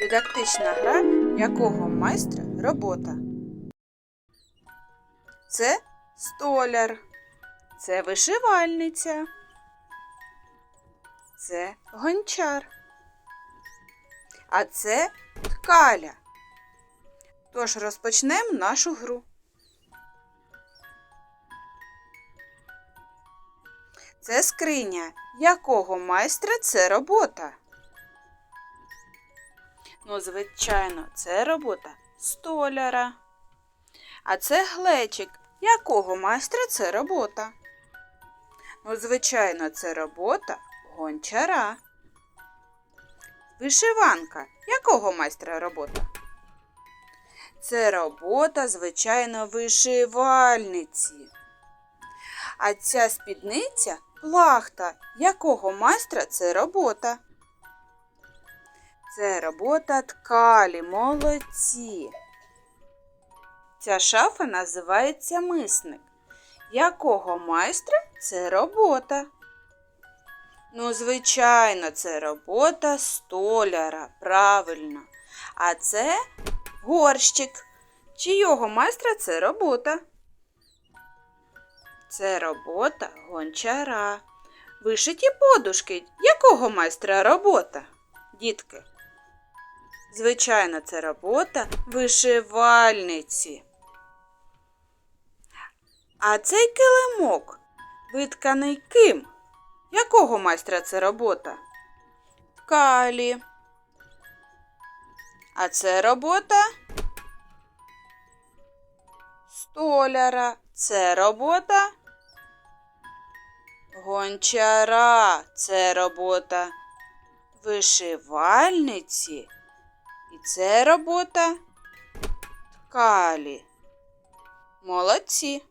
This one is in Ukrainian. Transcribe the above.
Дидактична гра якого майстра робота. Це столяр. Це вишивальниця. Це гончар. А це ткаля. Тож розпочнемо нашу гру. Це скриня. Якого майстра це робота? Ну, звичайно, це робота столяра. А це глечик. Якого майстра це робота? Ну, звичайно, це робота гончара. Вишиванка. Якого майстра робота? Це робота, звичайно, вишивальниці. А ця спідниця плахта. Якого майстра це робота? Це робота ткалі, молодці. Ця шафа називається мисник. Якого майстра це робота? Ну, звичайно, це робота столяра, правильно. А це горщик. Чийого майстра це робота? Це робота гончара. Вишиті подушки. Якого майстра робота? Дітки. Звичайно, це робота вишивальниці. А цей килимок витканий ким? Якого майстра це робота? Ткалі. А це робота столяра. Це робота гончара. Це робота вишивальниці. І це робота ткалі. Молодці.